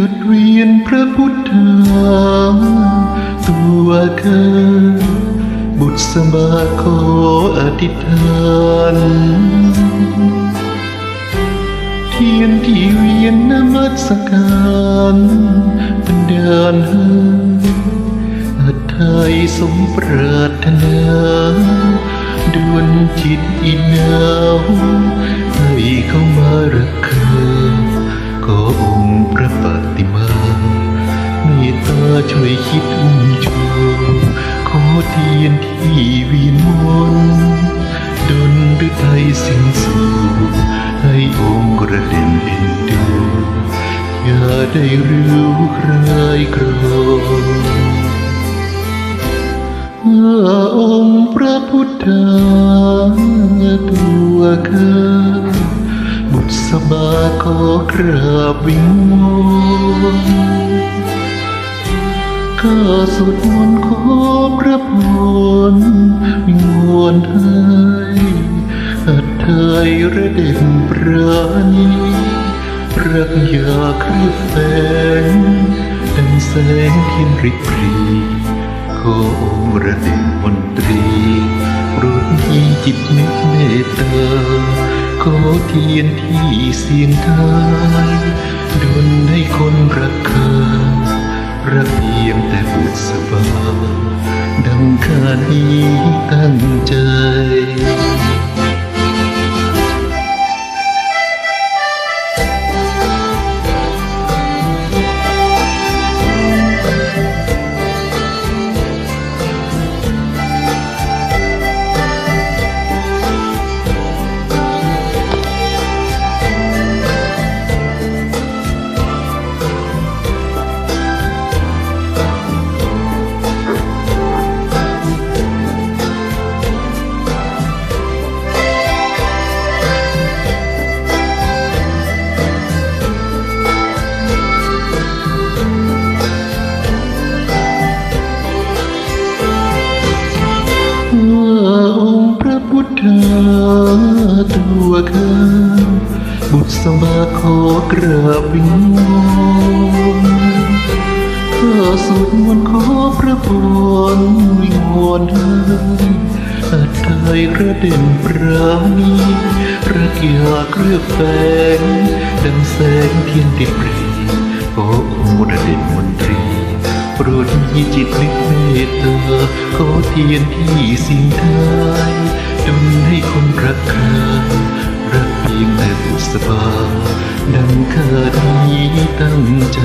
จุดเวียนพระพุทธาตัวเคยบุตรสมาขออธิษฐานเทียนที่เวียนนมัสการบันดาลให้อาไทยสมปรารถนาดวนจิตอีนาว ตตาช่วยคิดอุ้มชูขอเทียนที่วีนวนดนหรือไทยสิ้นสู่ให้องค์กระเด็นเอ็นดูอย่าได้รู้ใครกรองค์พระพุทธาตัวข้าบุตรสมาขอกราบวิงวอน ข้าสวดมนต์ขอพระพรวิงวอนให้อัตไทยระเด็นปราณีรักยาคือแฝงดังแสงเทียนริบรีขอองค์ระเด็นมนตรีโปรดมีจิตนึกเมตตาขอเทียนที่เสียงทายดลให้คนรักเคา ระเพียงแต่บุษบาดังขานี้ตั้งใจ ธาตัวข้าบุตรสมาขอกราบวิงวอนข้าสวดมนต์ขอพระพรวิงวอนให้อาไทยกระเด็นปราณีรักยาเครือบแฝงดังแสงเทียนติดปรีโอ้อระเด็นมนตรีโปรดมีจิตนึกเมตตาขอเทียนที่สิ่งทาย ดนให้คนรักเธอรักเพียงแต่บุษบาดังเคยนี้ตั้งใจ